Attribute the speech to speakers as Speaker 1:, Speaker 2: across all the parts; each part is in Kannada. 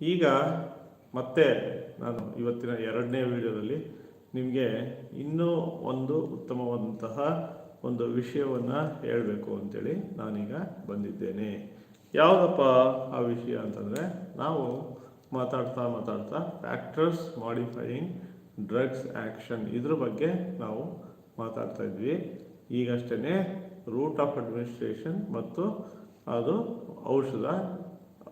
Speaker 1: ಈಗ ಮತ್ತೆ ನಾನು ಇವತ್ತಿನ ಎರಡನೇ ವಿಡಿಯೋದಲ್ಲಿ ನಿಮಗೆ ಇನ್ನೂ ಒಂದು ಉತ್ತಮವಾದಂತಹ ಒಂದು ವಿಷಯವನ್ನು ಹೇಳಬೇಕು ಅಂತೇಳಿ ನಾನೀಗ ಬಂದಿದ್ದೇನೆ. ಯಾವುದಪ್ಪ ಆ ವಿಷಯ ಅಂತಂದರೆ ನಾವು ಮಾತಾಡ್ತಾ ಮಾತಾಡ್ತಾ ಫ್ಯಾಕ್ಟರ್ಸ್ ಮಾಡಿಫೈಯಿಂಗ್ ಡ್ರಗ್ಸ್ ಆ್ಯಕ್ಷನ್ ಇದ್ರ ಬಗ್ಗೆ ನಾವು ಮಾತಾಡ್ತಾ ಇದ್ವಿ. ಈಗಷ್ಟೇ ರೂಟ್ ಆಫ್ ಅಡ್ಮಿನಿಸ್ಟ್ರೇಷನ್ ಮತ್ತು ಅದು ಔಷಧ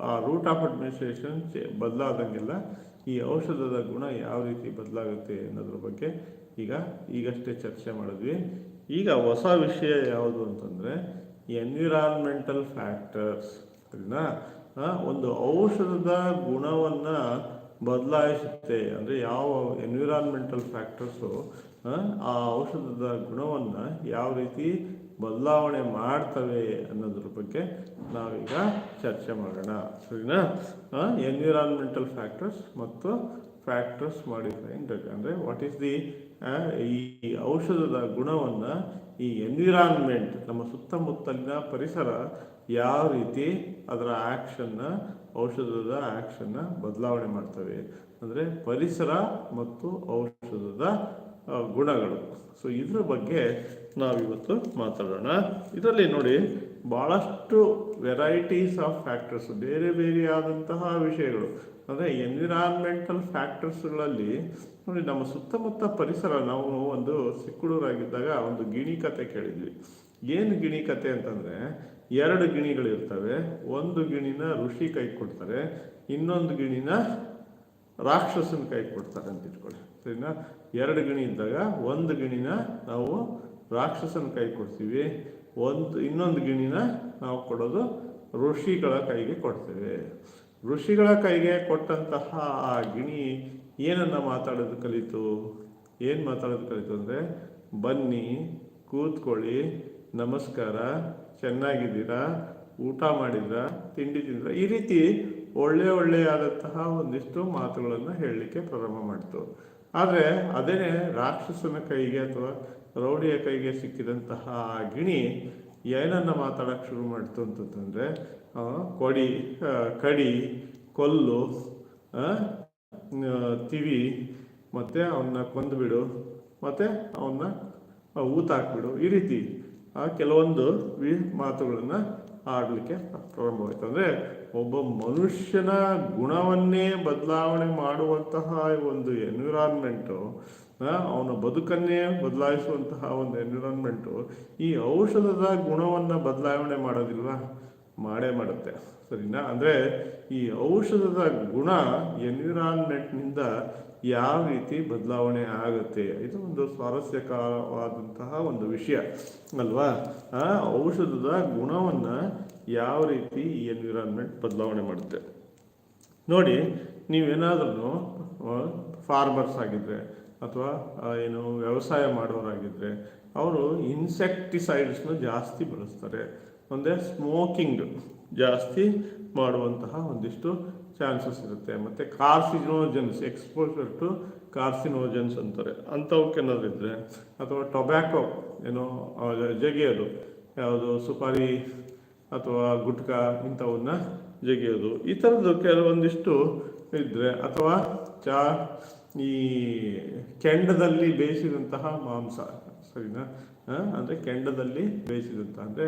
Speaker 1: ಆ ರೂಟ್ ಆಫ್ ಅಡ್ಮಿನಿಸ್ಟ್ರೇಷನ್ ಬದಲಾದಂಗೆಲ್ಲ ಈ ಔಷಧದ ಗುಣ ಯಾವ ರೀತಿ ಬದಲಾಗುತ್ತೆ ಅನ್ನೋದ್ರ ಬಗ್ಗೆ ಈಗ ಈಗಷ್ಟೇ ಚರ್ಚೆ ಮಾಡಿದ್ವಿ. ಈಗ ಹೊಸ ವಿಷಯ ಯಾವುದು ಅಂತಂದರೆ ಎನ್ವಿರಾನ್ಮೆಂಟಲ್ ಫ್ಯಾಕ್ಟರ್ಸ್ ಅದನ್ನ ಒಂದು ಔಷಧದ ಗುಣವನ್ನು ಬದಲಾಯಿಸುತ್ತೆ. ಅಂದರೆ ಯಾವ ಎನ್ವಿರಾನ್ಮೆಂಟಲ್ ಫ್ಯಾಕ್ಟರ್ಸು ಆ ಔಷಧದ ಗುಣವನ್ನು ಯಾವ ರೀತಿ ಬದಲಾವಣೆ ಮಾಡ್ತವೆ ಅನ್ನೋದ್ರ ಬಗ್ಗೆ ನಾವೀಗ ಚರ್ಚೆ ಮಾಡೋಣ. ಸರಿನಾ? ಎನ್ವಿರಾನ್ಮೆಂಟಲ್ ಫ್ಯಾಕ್ಟರ್ಸ್ ಮತ್ತು ಫ್ಯಾಕ್ಟರ್ಸ್ ಮಾಡಿಫೈನ್ ಡ್ರಗ್ ಅಂದರೆ ವಾಟ್ ಈಸ್ ದಿ ಈ ಔಷಧದ ಗುಣವನ್ನು ಈ ಎನ್ವಿರಾನ್ಮೆಂಟ್ ನಮ್ಮ ಸುತ್ತಮುತ್ತಲಿನ ಪರಿಸರ ಯಾವ ರೀತಿ ಅದರ ಆ್ಯಕ್ಷನ್ನ ಔಷಧದ ಆ್ಯಕ್ಷನ್ನ ಬದಲಾವಣೆ ಮಾಡ್ತವೆ. ಅಂದರೆ ಪರಿಸರ ಮತ್ತು ಔಷಧದ ಗುಣಗಳು. ಸೊ ಇದ್ರ ಬಗ್ಗೆ ನಾವಿವತ್ತು ಮಾತಾಡೋಣ. ಇದರಲ್ಲಿ ನೋಡಿ ಭಾಳಷ್ಟು ವೆರೈಟೀಸ್ ಆಫ್ ಫ್ಯಾಕ್ಟರ್ಸ್ ಬೇರೆ ಬೇರೆ ಆದಂತಹ ವಿಷಯಗಳು. ಅಂದರೆ ಎನ್ವಿರಾನ್ಮೆಂಟಲ್ ಫ್ಯಾಕ್ಟರ್ಸ್ಗಳಲ್ಲಿ ನೋಡಿ, ನಮ್ಮ ಸುತ್ತಮುತ್ತ ಪರಿಸರ, ನಾವು ಒಂದು ಸಿಕ್ಕುಡೂರಾಗಿದ್ದಾಗ ಒಂದು ಗಿಣಿ ಕತೆ ಕೇಳಿದ್ವಿ. ಏನು ಗಿಣಿ ಕತೆ ಅಂತಂದರೆ, ಎರಡು ಗಿಣಿಗಳಿರ್ತವೆ. ಒಂದು ಗಿಣಿನ ಋಷಿ ಕೈ ಕೊಡ್ತಾರೆ, ಇನ್ನೊಂದು ಗಿಣಿನ ರಾಕ್ಷಸನ ಕೈ ಕೊಡ್ತಾರೆ ಅಂತ ಇಟ್ಕೊಳ್ಳಿ. ಸರಿನಾ? ಎರಡು ಗಿಣಿ ಇದ್ದಾಗ ಒಂದು ಗಿಣಿನ ನಾವು ರಾಕ್ಷಸನ ಕೈ ಕೊಡ್ತೀವಿ. ಒಂದು, ಇನ್ನೊಂದು ಗಿಣಿನ ನಾವು ಕೊಡೋದು ಋಷಿಗಳ ಕೈಗೆ ಕೊಡ್ತೇವೆ. ಋಷಿಗಳ ಕೈಗೆ ಕೊಟ್ಟಂತಹ ಆ ಗಿಣಿ ಏನನ್ನ ಮಾತಾಡೋದು ಕಲಿತು? ಏನು ಮಾತಾಡೋದು ಕಲಿತು ಅಂದರೆ, ಬನ್ನಿ, ಕೂತ್ಕೊಳ್ಳಿ, ನಮಸ್ಕಾರ, ಚೆನ್ನಾಗಿದ್ದೀರಾ, ಊಟ ಮಾಡಿದ್ರ ತಿಂಡಿ ತಿಂದ್ರ ಈ ರೀತಿ ಒಳ್ಳೆ ಒಳ್ಳೆಯಾದಂತಹ ಒಂದಿಷ್ಟು ಮಾತುಗಳನ್ನು ಹೇಳಲಿಕ್ಕೆ ಪ್ರಾರಂಭ ಮಾಡಿತು. ಆದರೆ ಅದೇ ರಾಕ್ಷಸನ ಕೈಗೆ ಅಥವಾ ರೌಡಿಯ ಕೈಗೆ ಸಿಕ್ಕಿದಂತಹ ಗಿಣಿ ಏನನ್ನು ಮಾತಾಡೋಕ್ಕೆ ಶುರು ಮಾಡ್ತು ಅಂತಂತಂದರೆ ಕೊಡಿ ಕಡಿ, ಕೊಲ್ಲು ತಿವಿ, ಮತ್ತು ಅವನ್ನ ಕೊಂದುಬಿಡು ಮತ್ತು ಅವನ್ನ ಊತಾಕ್ಬಿಡು ಈ ರೀತಿ ಕೆಲವೊಂದು ವಿ ಮಾತುಗಳನ್ನು ಆಡಲಿಕ್ಕೆ ಪ್ರಾರಂಭವಾಯಿತು ಅಂದರೆ ಒಬ್ಬ ಮನುಷ್ಯನ ಗುಣವನ್ನೇ ಬದಲಾವಣೆ ಮಾಡುವಂತಹ ಒಂದು ಎನ್ವಿರಾನ್ಮೆಂಟು ಅವನ ಬದುಕನ್ನೇ ಬದಲಾಯಿಸುವಂತಹ ಒಂದು ಎನ್ವಿರಾನ್ಮೆಂಟು ಈ ಔಷಧದ ಗುಣವನ್ನು ಬದಲಾವಣೆ ಮಾಡೋದಿಲ್ವಾ? ಮಾಡೇ ಮಾಡುತ್ತೆ. ಸರಿನಾ? ಅಂದರೆ ಈ ಔಷಧದ ಗುಣ ಎನ್ವಿರಾನ್ಮೆಂಟ್ನಿಂದ ಯಾವ ರೀತಿ ಬದಲಾವಣೆ ಆಗುತ್ತೆ? ಇದು ಒಂದು ಸ್ವಾರಸ್ಯಕರವಾದಂತಹ ಒಂದು ವಿಷಯ, ಅಲ್ವಾ? ಆ, ಔಷಧದ ಗುಣವನ್ನು ಯಾವ ರೀತಿ ಈ ಎನ್ವಿರಾನ್ಮೆಂಟ್ ಬದಲಾವಣೆ ಮಾಡುತ್ತೆ? ನೋಡಿ ನೀವೇನಾದ್ರೂ ಫಾರ್ಮರ್ಸ್ ಆಗಿದ್ರೆ ಅಥವಾ ಏನು ವ್ಯವಸಾಯ ಮಾಡೋರಾಗಿದ್ದರೆ ಅವರು ಇನ್ಸೆಕ್ಟಿಸೈಡ್ಸ್ನ ಜಾಸ್ತಿ ಬಳಸ್ತಾರೆ. ಒಂದೇ ಸ್ಮೋಕಿಂಗ್ ಜಾಸ್ತಿ ಮಾಡುವಂತಹ ಒಂದಿಷ್ಟು ಚಾನ್ಸಸ್ ಇರುತ್ತೆ. ಮತ್ತು ಕಾರ್ಸಿನೋಜನ್ಸ್ ಎಕ್ಸ್ಪೋಜರ್ ಟು ಕಾರ್ಸಿನೋಜನ್ಸ್ ಅಂತಾರೆ. ಅಂಥವಕ್ಕೇನಾದ್ರು ಇದ್ದರೆ ಅಥವಾ ಟೊಬ್ಯಾಕೊ ಏನೋ ಜಗಿಯೋದು. ಯಾವುದು ಸುಪಾರಿ ಅಥವಾ ಗುಟ್ಕಾ ಇಂಥವನ್ನ ಜಗಿಯೋದು. ಈ ಥರದ್ದು ಕೆಲವೊಂದಿಷ್ಟು ಇದ್ದರೆ ಅಥವಾ ಚಾ, ಈ ಕೆಂಡದಲ್ಲಿ ಬೇಯಿಸಿದಂತಹ ಮಾಂಸ. ಸರಿನಾ? ಅಂದರೆ ಕೆಂಡದಲ್ಲಿ ಬೇಯಿಸಿದಂಥ ಅಂದರೆ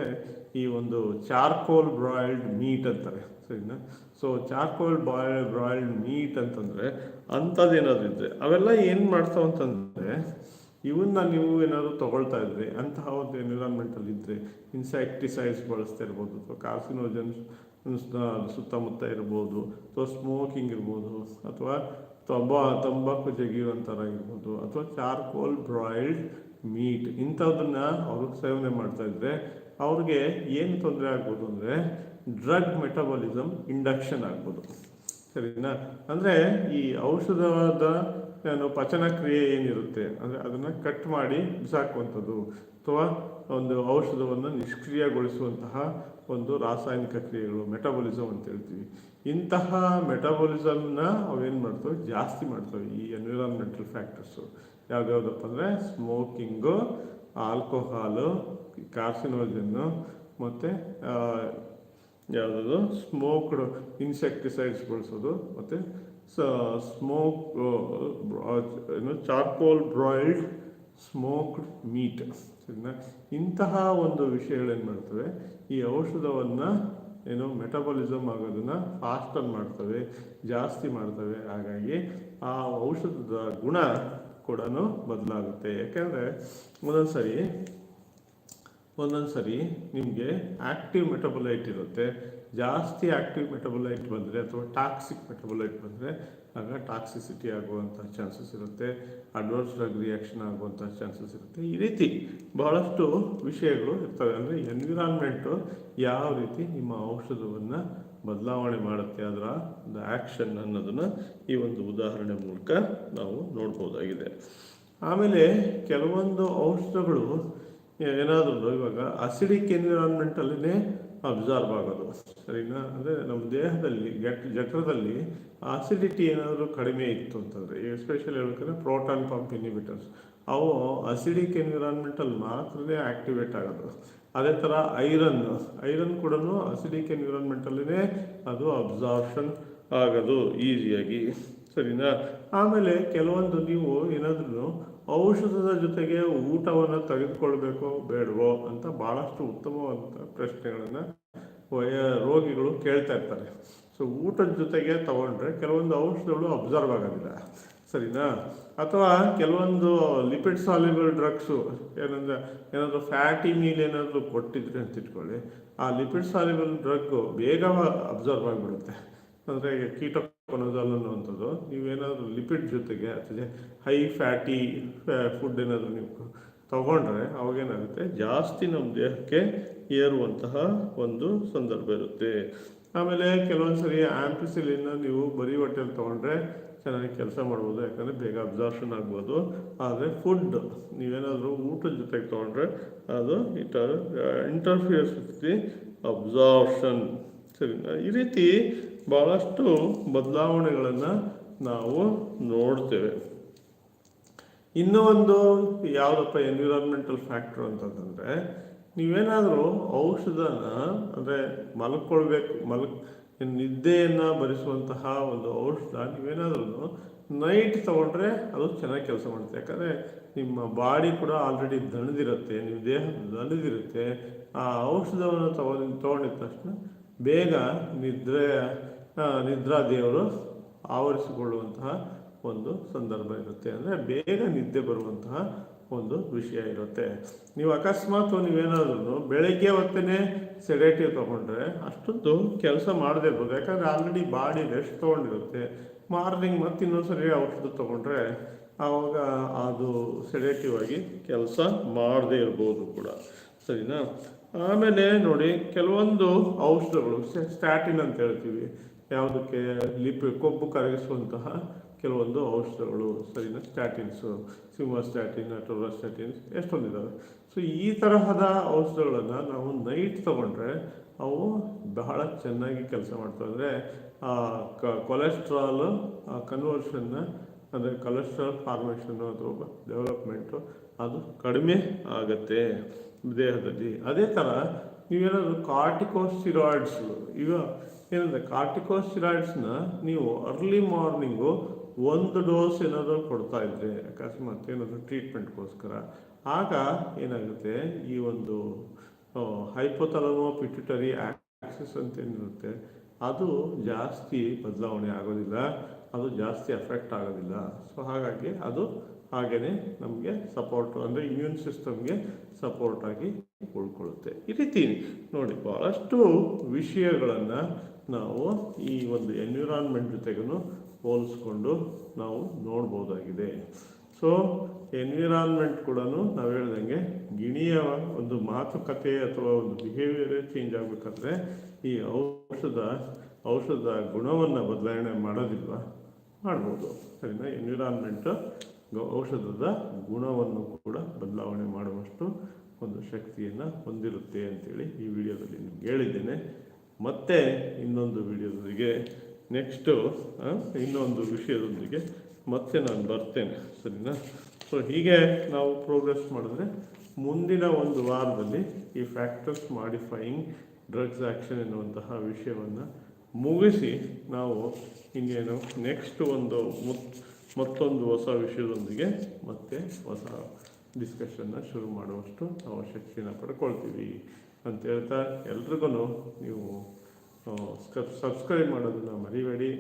Speaker 1: ಈ ಒಂದು ಚಾರ್ಕೋಲ್ ಬ್ರಾಯ್ಲ್ಡ್ ಮೀಟ್ ಅಂತಾರೆ. ಸರಿನಾ? So charcoal by broiled meat ಅಂತಂದರೆ ಅಂಥದ್ದೇನಾದ್ರು ಇದ್ದರೆ ಅವೆಲ್ಲ ಏನು ಮಾಡ್ತಾವ ಅಂತಂದರೆ ಇವನ್ನ ನೀವು ಏನಾದರೂ ತಗೊಳ್ತಾ ಇದ್ರಿ, ಅಂತಹ ಒಂದು ಎನ್ವಿರಾನ್ಮೆಂಟಲ್ಲಿ ಇದ್ದರೆ ಇನ್ಸೆಕ್ಟಿಸೈಡ್ಸ್ ಬಳಸ್ತಾ ಇರ್ಬೋದು, ಅಥವಾ ಕಾರ್ಸಿನೋಜನ್ಸ್ ಸುತ್ತಮುತ್ತ ಇರ್ಬೋದು, ಅಥವಾ ಸ್ಮೋಕಿಂಗ್ ಇರ್ಬೋದು, ಅಥವಾ ತಂಬಾ ತಂಬಾಕು ಜಗಿಯುವಂಥರಾಗಿರ್ಬೋದು ಅಥವಾ ಚಾರ್ಕೋಲ್ ಬ್ರಾಯ್ಲ್ಡ್ ಮೀಟ್ ಇಂಥದನ್ನ ಅವರು ಸೇವನೆ ಮಾಡ್ತಾ ಇದ್ರೆ ಅವ್ರಿಗೆ ಏನು ತೊಂದರೆ ಆಗ್ಬೋದು ಅಂದರೆ ಡ್ರಗ್ ಮೆಟಬಾಲಿಸಮ್ ಇಂಡಕ್ಷನ್ ಆಗ್ಬೋದು. ಸರಿನಾ? ಅಂದರೆ ಈ ಔಷಧದ ಏನು ಪಚನ ಕ್ರಿಯೆ ಏನಿರುತ್ತೆ, ಅಂದರೆ ಅದನ್ನು ಕಟ್ ಮಾಡಿ ಬಿಸಾಕುವಂಥದ್ದು ಅಥವಾ ಒಂದು ಔಷಧವನ್ನು ನಿಷ್ಕ್ರಿಯಗೊಳಿಸುವಂತಹ ಒಂದು ರಾಸಾಯನಿಕ ಕ್ರಿಯೆಗಳು ಮೆಟಬಾಲಿಸಮ್ ಅಂತ ಹೇಳ್ತೀವಿ. ಇಂತಹ ಮೆಟಬಾಲಿಸಮ್ನ ಅವೇನು ಮಾಡ್ತವೆ? ಜಾಸ್ತಿ ಮಾಡ್ತವೆ ಈ ಎನ್ವಿರಾನ್ಮೆಂಟಲ್ ಫ್ಯಾಕ್ಟರ್ಸು ಯಾವ್ದ್ಯಾವ್ದಪ್ಪ ಅಂದರೆ ಸ್ಮೋಕಿಂಗು, ಆಲ್ಕೋಹಾಲು, ಕಾರ್ಸಿನೋಜನ್ನು ಮತ್ತು ಯಾವುದದು? ಸ್ಮೋಕ್ಡ್ ಇನ್ಸೆಕ್ಟಿಸೈಡ್ಸ್ ಬಳಸೋದು, ಮತ್ತು ಸ್ಮೋಕ್ ಏನು, ಚಾರ್ಕೋಲ್ ಬ್ರಾಯ್ಲ್ಡ್ ಸ್ಮೋಕ್ಡ್ ಮೀಟ್. ಇಂತಹ ಒಂದು ವಿಷಯಗಳೇನು ಮಾಡ್ತವೆ? ಈ ಔಷಧವನ್ನು ಏನು ಮೆಟಬಾಲಿಸಮ್ ಆಗೋದನ್ನು ಫಾಸ್ಟಲ್ಲಿ ಮಾಡ್ತವೆ, ಜಾಸ್ತಿ ಮಾಡ್ತವೆ. ಹಾಗಾಗಿ ಆ ಔಷಧದ ಗುಣ ಕೂಡ ಬದಲಾಗುತ್ತೆ. ಯಾಕೆಂದರೆ ಒಂದೊಂದು ಸರಿ ಒಂದೊಂದು ಸರಿ ನಿಮಗೆ ಆ್ಯಕ್ಟಿವ್ ಮೆಟಬೊಲೈಟ್ ಇರುತ್ತೆ. ಜಾಸ್ತಿ ಆ್ಯಕ್ಟಿವ್ ಮೆಟಬೊಲೈಟ್ ಬಂದರೆ ಅಥವಾ ಟಾಕ್ಸಿಕ್ ಮೆಟಬೊಲೈಟ್ ಬಂದರೆ ಆಗ ಟಾಕ್ಸಿಸಿಟಿ ಆಗುವಂಥ ಚಾನ್ಸಸ್ ಇರುತ್ತೆ ಅಡ್ವರ್ಸ್ ಡ್ರಗ್ ರಿಯಾಕ್ಷನ್ ಆಗುವಂಥ ಚಾನ್ಸಸ್ ಇರುತ್ತೆ. ಈ ರೀತಿ ಬಹಳಷ್ಟು ವಿಷಯಗಳು ಇರ್ತವೆ. ಅಂದರೆ ಎನ್ವಿರಾನ್ಮೆಂಟು ಯಾವ ರೀತಿ ನಿಮ್ಮ ಔಷಧವನ್ನು ಬದಲಾವಣೆ ಮಾಡುತ್ತೆ, ಅದರ ಒಂದು ಆ್ಯಕ್ಷನ್ ಅನ್ನೋದನ್ನು ಈ ಒಂದು ಉದಾಹರಣೆ ಮೂಲಕ ನಾವು ನೋಡ್ಬೋದಾಗಿದೆ. ಆಮೇಲೆ ಕೆಲವೊಂದು ಔಷಧಗಳು ಏನಾದರೂ ಇವಾಗ ಅಸಿಡಿಕ್ ಎನ್ವಿರಾನ್ಮೆಂಟಲ್ಲೇ ಅಬ್ಸಾರ್ಬ್ ಆಗೋದು, ಸರಿನಾ? ಅಂದರೆ ನಮ್ಮ ದೇಹದಲ್ಲಿ ಜಟ್ ಜಠರದಲ್ಲಿ ಆಸಿಡಿಟಿ ಏನಾದರೂ ಕಡಿಮೆ ಇತ್ತು ಅಂತಂದರೆ ಎಸ್ಪೆಷಲಿ ಹೇಳ್ಬೇಕಂದ್ರೆ ಪ್ರೋಟಾನ್ ಪಂಪ್ ಇನಿಬಿಟರ್ಸ್ ಅವು ಅಸಿಡಿಕ್ ಎನ್ವಿರಾನ್ಮೆಂಟಲ್ಲಿ ಮಾತ್ರನೇ ಆ್ಯಕ್ಟಿವೇಟ್ ಆಗೋದು. ಅದೇ ಥರ ಐರನ್ ಐರನ್ ಕೂಡ ಅಸಿಡಿಕ್ ಎನ್ವಿರಾನ್ಮೆಂಟಲ್ಲೇ ಅದು ಅಬ್ಸಾರ್ಪ್ಷನ್ ಆಗೋದು ಈಸಿಯಾಗಿ ಸರಿನಾ? ಆಮೇಲೆ ಕೆಲವೊಂದು ನೀವು ಏನಾದ್ರೂ ಔಷಧದ ಜೊತೆಗೆ ಊಟವನ್ನು ತೆಗೆದುಕೊಳ್ಬೇಕೋ ಬೇಡವೋ ಅಂತ ಭಾಳಷ್ಟು ಉತ್ತಮವಾದಂಥ ಪ್ರಶ್ನೆಗಳನ್ನು ರೋಗಿಗಳು ಕೇಳ್ತಾ ಇರ್ತಾರೆ. ಸೊ ಊಟದ ಜೊತೆಗೆ ತಗೊಂಡ್ರೆ ಕೆಲವೊಂದು ಔಷಧಗಳು ಅಬ್ಸರ್ವ್ ಆಗೋದಿಲ್ಲ. ಸರಿನಾ? ಅಥವಾ ಕೆಲವೊಂದು ಲಿಪಿಡ್ ಸಾಲ್ಯುಬಲ್ ಡ್ರಗ್ಸು ಏನಂದರೆ, ಏನಾದರೂ ಫ್ಯಾಟಿ ಮೀಲ್ ಏನಾದರೂ ಕೊಟ್ಟಿದ್ರೆ ಅಂತ ಇಟ್ಕೊಳ್ಳಿ, ಆ ಲಿಪಿಡ್ ಸಾಲ್ಯುಬಲ್ ಡ್ರಗ್ಗು ಬೇಗ ಅಬ್ಸರ್ವ್ ಆಗಿಬಿಡುತ್ತೆ. ಅಂದರೆ ಈಗ ಕೀಟಕೊನಜಾಲ್ ಅನ್ನುವಂಥದ್ದು ನೀವೇನಾದರೂ ಲಿಪಿಡ್ ಜೊತೆಗೆ ಅಥವಾ ಹೈ ಫ್ಯಾಟಿ ಫುಡ್ ಏನಾದರೂ ನೀವು ತಗೊಂಡ್ರೆ ಅವಾಗೇನಾಗುತ್ತೆ? ಜಾಸ್ತಿ ನಮ್ಮ ದೇಹಕ್ಕೆ ಏರುವಂತಹ ಒಂದು ಸಂದರ್ಭ ಇರುತ್ತೆ. ಆಮೇಲೆ ಕೆಲವೊಂದು ಸರಿ ಆ್ಯಂಪಿಸಿಲಿನ ನೀವು ಬರೀ ಹೊಟ್ಟೆಲಿ ತೊಗೊಂಡ್ರೆ ಚೆನ್ನಾಗಿ ಕೆಲಸ ಮಾಡ್ಬೋದು. ಯಾಕಂದರೆ ಬೇಗ ಅಬ್ಸಾರ್ಷನ್ ಆಗ್ಬೋದು. ಆದರೆ ಫುಡ್ ನೀವೇನಾದರೂ ಊಟದ ಜೊತೆಗೆ ತೊಗೊಂಡ್ರೆ ಅದು ಇಂಟರ್ ಇಂಟರ್ಫಿಯರ್ಸ್ ದಿ ಅಬ್ಸಾರ್ಷನ್ ಸರಿ ಈ ರೀತಿ ಭಾಳಷ್ಟು ಬದಲಾವಣೆಗಳನ್ನು ನಾವು ನೋಡ್ತೇವೆ. ಇನ್ನೂ ಒಂದು ಯಾವುದಪ್ಪ ಎನ್ವಿರಾನ್ಮೆಂಟಲ್ ಫ್ಯಾಕ್ಟ್ರ್ ಅಂತಂದರೆ ನೀವೇನಾದರೂ ಔಷಧನ ಅಂದರೆ ಮಲ್ಕೊಳ್ಬೇಕು, ಮಲ್ಕ್, ನಿದ್ದೆಯನ್ನು ಭರಿಸುವಂತಹ ಒಂದು ಔಷಧ ನೀವೇನಾದ್ರೂ ನೈಟ್ ತೊಗೊಂಡ್ರೆ ಅದು ಚೆನ್ನಾಗಿ ಕೆಲಸ ಮಾಡುತ್ತೆ. ಯಾಕಂದರೆ ನಿಮ್ಮ ಬಾಡಿ ಕೂಡ ಆಲ್ರೆಡಿ ದಣಿದಿರುತ್ತೆ, ನಿಮ್ಮ ದೇಹ ದಣಿದಿರುತ್ತೆ. ಆ ಔಷಧವನ್ನು ತಗೊಂಡು ತಗೊಂಡಿದ ತಕ್ಷಣ ಬೇಗ ನಿದ್ರೆ ನಿದ್ರಾ ದೇವರು ಆವರಿಸಿಕೊಳ್ಳುವಂತಹ ಒಂದು ಸಂದರ್ಭ ಇರುತ್ತೆ. ಅಂದರೆ ಬೇಗ ನಿದ್ದೆ ಬರುವಂತಹ ಒಂದು ವಿಷಯ ಇರುತ್ತೆ. ನೀವು ಅಕಸ್ಮಾತ್ ನೀವೇನಾದ್ರೂ ಬೆಳಗ್ಗೆ ಹೊತ್ತೇ ಸೆಡೇಟಿವ್ ತೊಗೊಂಡ್ರೆ ಅಷ್ಟೊಂದು ಕೆಲಸ ಮಾಡದೇ ಇರ್ಬೋದು. ಯಾಕಂದರೆ ಆಲ್ರೆಡಿ ಬಾಡಿ ರೆಸ್ಟ್ ತೊಗೊಂಡಿರುತ್ತೆ. ಮಾರ್ನಿಂಗ್ ಮತ್ತೆ ಇನ್ನೊಂದ್ಸರಿ ಔಷಧ ತೊಗೊಂಡ್ರೆ ಆವಾಗ ಅದು ಸೆಡೇಟಿವ್ ಆಗಿ ಕೆಲಸ ಮಾಡದೇ ಇರ್ಬೋದು ಕೂಡ. ಸರಿನಾ? ಆಮೇಲೆ ನೋಡಿ, ಕೆಲವೊಂದು ಔಷಧಗಳು ಸ್ಟ್ಯಾಟಿನ್ ಅಂತ ಹೇಳ್ತೀವಿ. ಯಾವುದಕ್ಕೆ ಲಿಪಿ, ಕೊಬ್ಬು ಕರಗಿಸುವಂತಹ ಕೆಲವೊಂದು ಔಷಧಗಳು, ಸರಿನಾ ಸ್ಟ್ಯಾಟಿನ್ಸು ಸಿಮೋಸ್ಟ್ಯಾಟಿನ್ ಸ್ಟ್ಯಾಟಿನ್ಸ್ ಎಷ್ಟೊಂದಿದ್ದಾವೆ ಸೊ ಈ ತರಹದ ಔಷಧಗಳನ್ನು ನಾವು ನೈಟ್ ತಗೊಂಡ್ರೆ ಅವು ಬಹಳ ಚೆನ್ನಾಗಿ ಕೆಲಸ ಮಾಡ್ತವೆ. ಅಂದರೆ ಕೊಲೆಸ್ಟ್ರಾಲ್ ಕನ್ವರ್ಷನ್ನ ಅಂದರೆ ಕೊಲೆಸ್ಟ್ರಾಲ್ ಫಾರ್ಮೇಷನ್ನು ಅಥವಾ ಡೆವಲಪ್ಮೆಂಟು ಅದು ಕಡಿಮೆ ಆಗತ್ತೆ ದೇಹದಲ್ಲಿ. ಅದೇ ಥರ ನೀವೇನಾದರೂ ಕಾರ್ಟಿಕೋಸ್ಟಿರಾಯ್ಡ್ಸ್ ಈಗ ಏನಂದರೆ ಕಾರ್ಟಿಕೋಸ್ಟಿರಾಯ್ಡ್ಸ್ನ ನೀವು ಅರ್ಲಿ ಮಾರ್ನಿಂಗು ಒಂದು ಡೋಸ್ ಏನಾದರೂ ಕೊಡ್ತಾ ಇದ್ರೆ, ಅಕಸ್ಮಾತ್ ಏನಾದರೂ ಟ್ರೀಟ್ಮೆಂಟ್ಗೋಸ್ಕರ, ಆಗ ಏನಾಗುತ್ತೆ? ಈ ಒಂದು ಹೈಪೋಥಲಮೋ ಪಿಟ್ಯುಟರಿ ಆಕ್ಸಿಸ್ ಅಂತ ಏನಿರುತ್ತೆ ಅದು ಜಾಸ್ತಿ ಬದಲಾವಣೆ ಆಗೋದಿಲ್ಲ, ಅದು ಜಾಸ್ತಿ ಎಫೆಕ್ಟ್ ಆಗೋದಿಲ್ಲ. ಸೊ, ಹಾಗಾಗಿ ಅದು ಹಾಗೆಯೇ ನಮಗೆ ಸಪೋರ್ಟ್, ಅಂದರೆ ಇಮ್ಯೂನ್ ಸಿಸ್ಟಮ್ಗೆ ಸಪೋರ್ಟಾಗಿ ಉಳ್ಕೊಳ್ಳುತ್ತೆ. ಈ ರೀತಿ ನೋಡಿ ಭಾಳಷ್ಟು ವಿಷಯಗಳನ್ನು ನಾವು ಈ ಒಂದು ಎನ್ವಿರಾನ್ಮೆಂಟ್ ಜೊತೆಗೂ ಹೋಲಿಸ್ಕೊಂಡು ನಾವು ನೋಡ್ಬೋದಾಗಿದೆ. ಸೊ ಎನ್ವಿರಾನ್ಮೆಂಟ್ ಕೂಡ ನಾವು ಹೇಳ್ದಂಗೆ ಗಿಣಿಯ ಒಂದು ಮಾತುಕತೆ ಅಥವಾ ಒಂದು ಬಿಹೇವಿಯರೇ ಚೇಂಜ್ ಆಗಬೇಕಂದ್ರೆ ಈ ಔಷಧ ಔಷಧ ಗುಣವನ್ನು ಬದಲಾವಣೆ ಮಾಡೋದಿಲ್ವಾ? ಮಾಡ್ಬೋದು. ಸರಿನಾ? ಎನ್ವಿರಾನ್ಮೆಂಟ್ ಔಷಧದ ಗುಣವನ್ನು ಕೂಡ ಬದಲಾವಣೆ ಮಾಡುವಷ್ಟು ಒಂದು ಶಕ್ತಿಯನ್ನು ಹೊಂದಿರುತ್ತೆ ಅಂತೇಳಿ ಈ ವಿಡಿಯೋದಲ್ಲಿ ನಿಮ್ಗೆ ಹೇಳಿದ್ದೇನೆ. ಮತ್ತೆ ಇನ್ನೊಂದು ವಿಡಿಯೋದೊಂದಿಗೆ, ನೆಕ್ಸ್ಟು ಇನ್ನೊಂದು ವಿಷಯದೊಂದಿಗೆ ಮತ್ತೆ ನಾನು ಬರ್ತೇನೆ, ಸರಿನಾ? ಸೊ ಹೀಗೆ ನಾವು ಪ್ರೋಗ್ರೆಸ್ ಮಾಡಿದ್ರೆ ಮುಂದಿನ ಒಂದು ವಾರದಲ್ಲಿ ಈ ಫ್ಯಾಕ್ಟರ್ಸ್ ಮಾಡಿಫೈಯಿಂಗ್ ಡ್ರಗ್ಸ್ ಆ್ಯಕ್ಷನ್ ಎನ್ನುವಂತಹ ವಿಷಯವನ್ನು ಮುಗಿಸಿ ನಾವು ಇನ್ನೇನು ನೆಕ್ಸ್ಟ್ ಒಂದು ಮತ್ತೊಂದು ಹೊಸ ವಿಷಯದೊಂದಿಗೆ ಮತ್ತೆ ಹೊಸ ಡಿಸ್ಕಷನ್ನ ಶುರು ಮಾಡುವಷ್ಟು ನಾವು ಶಕ್ತಿನ ಪಡ್ಕೊಳ್ತೀವಿ. ಅಂತ ಹೇಳ್ತಾ ಎಲ್ರಿಗೂ ನೀವು ಸಬ್ಸ್ಕ್ರೈಬ್ ಮಾಡೋದನ್ನು ಮರಿಬೇಡಿ.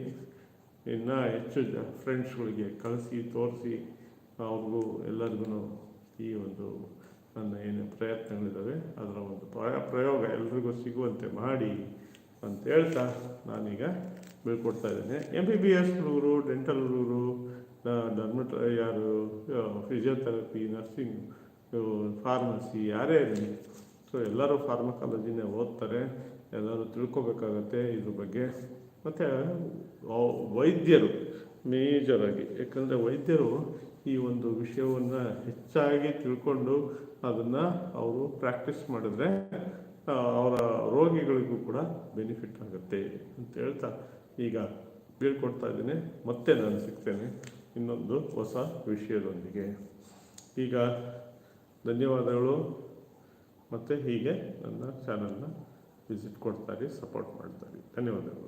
Speaker 1: ಇನ್ನೂ ಹೆಚ್ಚು ಜ ಫ್ರೆಂಡ್ಸ್ಗಳಿಗೆ ಕಳಿಸಿ, ತೋರಿಸಿ, ಅವ್ರಿಗೂ ಎಲ್ಲರಿಗೂ ಈ ಒಂದು ನನ್ನ ಏನು ಪ್ರಯತ್ನಗಳಿದ್ದಾವೆ ಅದರ ಒಂದು ಪ್ರಯ- ಪ್ರಯೋಗ ಎಲ್ರಿಗೂ ಸಿಗುವಂತೆ ಮಾಡಿ ಅಂತ ಹೇಳ್ತಾ ನಾನೀಗ ಬೀಳ್ಕೊಡ್ತಾ ಇದ್ದೇನೆ. ಎಂ ಬಿ ಬಿ ಎಸ್ ಹುಡುಗರು ಡೆಂಟಲ್ ಹುಡುಗರು ಡರ್ಮಟ ಯಾರು ಫಿಸಿಯೋಥೆರಪಿ ನರ್ಸಿಂಗ್ ಫಾರ್ಮಸಿ ಯಾರೇ ಇರಲಿ ಸೊ ಎಲ್ಲರೂ ಫಾರ್ಮಕಾಲಜಿನೇ ಓದ್ತಾರೆ, ಎಲ್ಲರೂ ತಿಳ್ಕೊಬೇಕಾಗತ್ತೆ ಇದ್ರ ಬಗ್ಗೆ. ಮತ್ತು ವೈದ್ಯರು ಮೇಜರಾಗಿ, ಯಾಕಂದರೆ ವೈದ್ಯರು ಈ ಒಂದು ವಿಷಯವನ್ನು ಹೆಚ್ಚಾಗಿ ತಿಳ್ಕೊಂಡು ಅದನ್ನು ಅವರು ಪ್ರಾಕ್ಟೀಸ್ ಮಾಡಿದ್ರೆ ಅವರ ರೋಗಿಗಳಿಗೂ ಕೂಡ ಬೆನಿಫಿಟ್ ಆಗುತ್ತೆ ಅಂತ ಹೇಳ್ತಾ ಈಗ ಬೀಳ್ಕೊಡ್ತಾ ಇದ್ದೀನಿ. ಮತ್ತೆ ನಾನು ಸಿಗ್ತೇನೆ ಇನ್ನೊಂದು ಹೊಸ ವಿಷಯದೊಂದಿಗೆ. ಈಗ ಧನ್ಯವಾದಗಳು. ಮತ್ತು ಹೀಗೆ ನನ್ನ ಚಾನಲ್ನ ವಿಸಿಟ್ ಕೊಡ್ತಾರೆ ಸಪೋರ್ಟ್ ಮಾಡ್ತಾರೆ. ಧನ್ಯವಾದಗಳು.